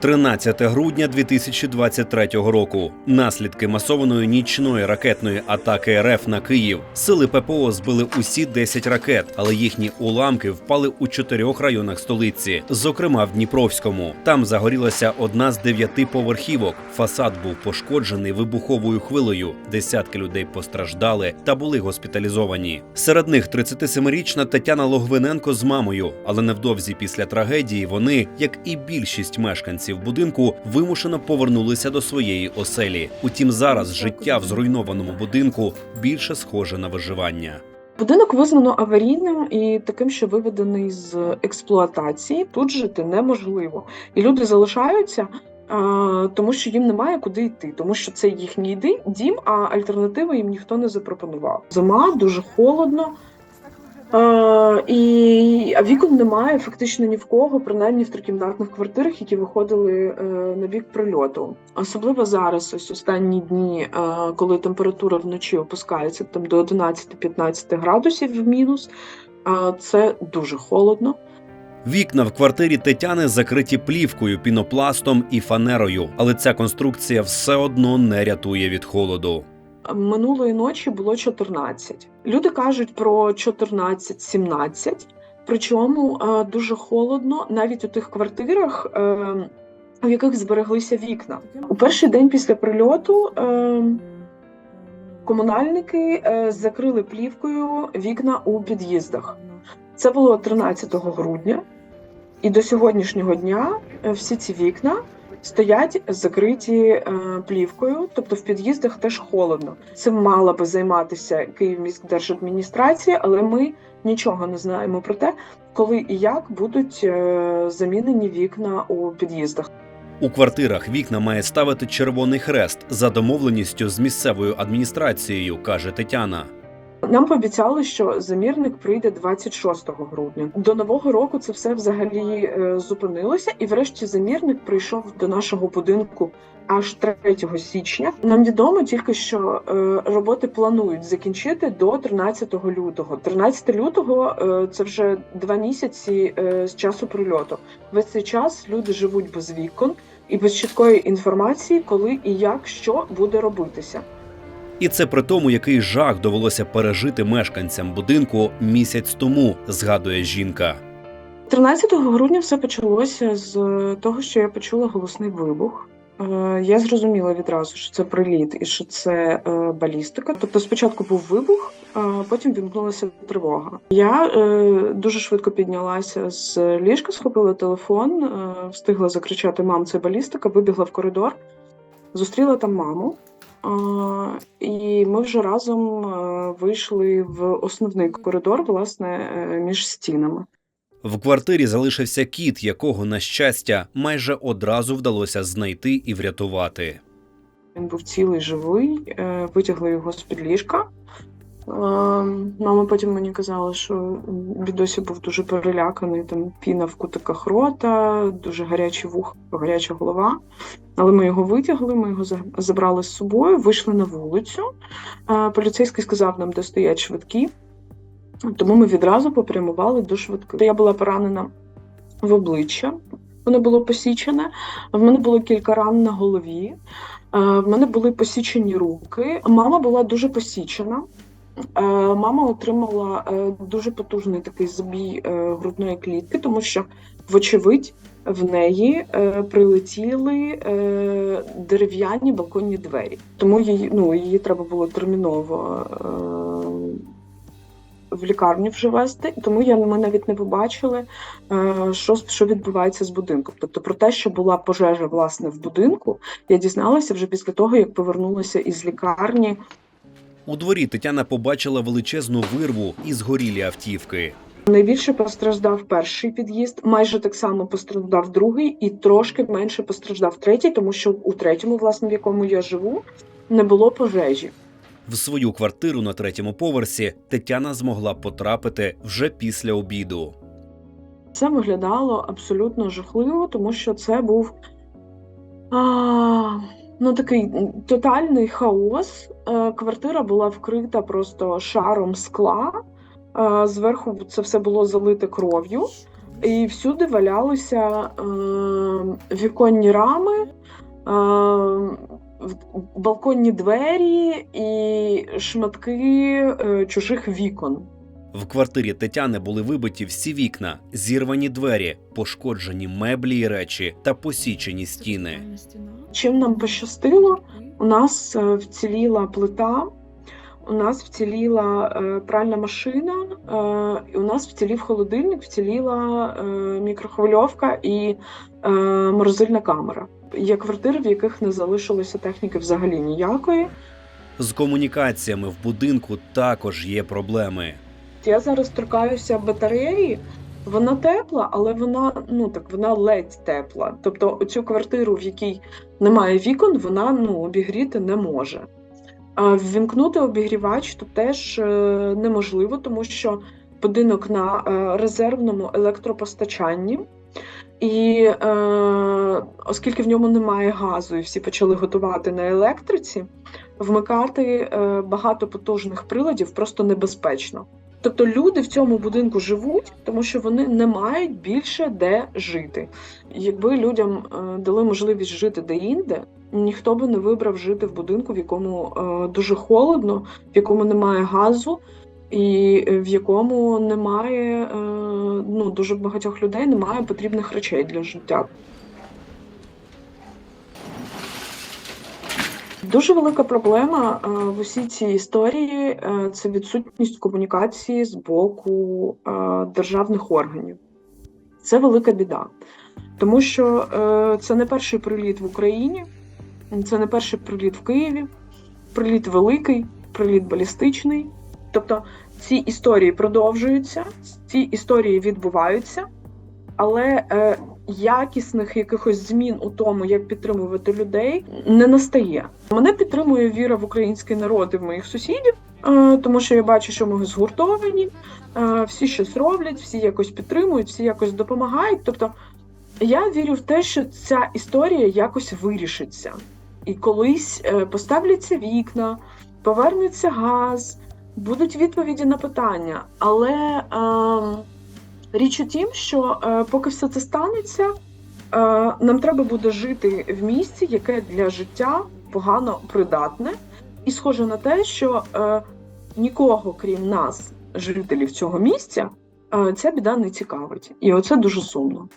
13 грудня 2023 року. Наслідки масованої нічної ракетної атаки РФ на Київ. Сили ППО збили усі 10 ракет, але їхні уламки впали у чотирьох районах столиці, зокрема в Дніпровському. Там загорілася одна з дев'яти поверхівок. Фасад був пошкоджений вибуховою хвилею. Десятки людей постраждали та були госпіталізовані. Серед них 37-річна Тетяна Логвиненко з мамою, але невдовзі після трагедії вони, як і більшість мешканців будинку, вимушено повернулися до своєї оселі. Утім, зараз життя в зруйнованому будинку більше схоже на виживання. Будинок визнано аварійним і таким, що виведений з експлуатації. Тут жити неможливо, і люди залишаються. Тому що їм немає куди йти, тому що це їхній дім, а альтернативи їм ніхто не запропонував. Зима дуже холодно, і вікон немає фактично ні в кого, принаймні в трикімнатних квартирах, які виходили е, на бік прильоту. Особливо зараз, ось останні дні, е, коли температура вночі опускається там до 11-15 градусів в мінус. Це дуже холодно. Вікна в квартирі Тетяни закриті плівкою, пінопластом і фанерою, але ця конструкція все одно не рятує від холоду. Минулої ночі було 14. Люди кажуть про 14-17, причому е, дуже холодно навіть у тих квартирах, е, в яких збереглися вікна. У перший день після прильоту е, комунальники е, закрили плівкою вікна у під'їздах. Це було 13 грудня, і до сьогоднішнього дня е, всі ці вікна стоять закриті е, плівкою, тобто в під'їздах теж холодно. Цим мала би займатися Київміськдержадміністрація, але ми нічого не знаємо про те, коли і як будуть е, замінені вікна у під'їздах. У квартирах вікна має ставити Червоний Хрест за домовленістю з місцевою адміністрацією, каже Тетяна. Нам пообіцяли, що замірник прийде 26 грудня. До нового року це все взагалі е, зупинилося, і врешті замірник прийшов до нашого будинку аж 3 січня. Нам відомо тільки, що е, роботи планують закінчити до 13 лютого. 13 лютого е, це вже два місяці з часу прильоту. Весь цей час люди живуть без вікон і без чіткої інформації, коли і як що буде робитися. І це при тому, який жах довелося пережити мешканцям будинку місяць тому, згадує жінка. 13 грудня все почалося з того, що я почула голосний вибух. Е, Я зрозуміла відразу, що це приліт і що це е, балістика. Тобто, спочатку був вибух, а потім вімкнулася тривога. Я е, дуже швидко піднялася з ліжка, схопила телефон, е, встигла закричати Мам, це балістика, вибігла в коридор, зустріла там маму. І ми вже разом е, вийшли в основний коридор, власне, е, між стінами. В квартирі залишився кіт, якого, на щастя, майже одразу вдалося знайти і врятувати. Він був цілий живий, е, витягли його з-під ліжка. Мама потім мені казала, що бідосі був дуже переляканий, там піна в кутиках рота, дуже гарячі вуха, гаряча голова. Але ми його витягли, ми його за- забрали з собою, вийшли на вулицю. Поліцейський сказав нам, де стоять швидкі, тому ми відразу попрямували до швидких. Я була поранена в обличчя, воно було посічене. В мене було кілька ран на голові. В мене були посічені руки. Мама була дуже посічена. Е, Мама отримала е, дуже потужний такий забій е, грудної клітки, тому що, вочевидь, в неї прилетіли дерев'яні балконні двері. Тому її, ну, її треба було терміново в лікарню вже везти. Тому я, ми навіть не побачили, що, що відбувається з будинком. Тобто про те, що була пожежа власне в будинку, я дізналася вже після того, як повернулася із лікарні. У дворі Тетяна побачила величезну вирву і згорілі автівки. Найбільше постраждав перший під'їзд, майже так само постраждав другий, і трошки менше постраждав третій, тому що у третьому, власне, в якому я живу, не було пожежі. В свою квартиру на третьому поверсі Тетяна змогла потрапити вже після обіду. Це виглядало абсолютно жахливо, тому що це був а, ну, такий тотальний хаос. Е, Квартира була вкрита просто шаром скла. Е, Зверху це все було залите кров'ю. і всюди валялися е, віконні рами, балконні двері і шматки чужих вікон. В квартирі Тетяни були вибиті всі вікна, зірвані двері, пошкоджені меблі і речі та посічені стіни. Чим нам пощастило, у нас е, вціліла плита, у нас вціліла е, пральна машина, е, і у нас вцілів холодильник, вціліла мікрохвильовка і морозильна камера. Є квартири, в яких не залишилося техніки взагалі ніякої. З комунікаціями в будинку також є проблеми. Я зараз торкаюся батареї. Вона тепла, але вона ну так вона ледь тепла. Тобто, оцю квартиру, в якій немає вікон, вона ну обігріти не може. А ввімкнути обігрівач то теж е, неможливо, тому що будинок на е, резервному електропостачанні. І е, оскільки в ньому немає газу, і всі почали готувати на електриці, вмикати е, багато потужних приладів просто небезпечно. Тобто люди в цьому будинку живуть, тому що вони не мають більше де жити. Якби людям е, дали можливість жити де-інде, ніхто би не вибрав жити в будинку, в якому е, дуже холодно, в якому немає газу, і е, в якому немає ну дуже багатьох людей немає потрібних речей для життя. Дуже велика проблема е, в усій цій історії е, це відсутність комунікації з боку е, державних органів. Це велика біда, тому що це не перший приліт в Україні, це не перший приліт в Києві, приліт великий, приліт балістичний. Тобто ці історії продовжуються, ці історії відбуваються, але якісних якихось змін у тому, як підтримувати людей, не настає. Мене підтримує віра в український народ і в моїх сусідів, е, тому що я бачу, що ми згуртовані, е, всі щось роблять, всі якось підтримують, всі якось допомагають. Тобто я вірю в те, що ця історія якось вирішиться. І колись е, поставляться вікна, повернеться газ, будуть відповіді на питання. Але ем, річ у тім, що е, поки все це станеться, е, нам треба буде жити в місці, яке для життя погано придатне, і схоже на те, що е, нікого, крім нас, жителів цього місця, е, ця біда не цікавить. І оце дуже сумно.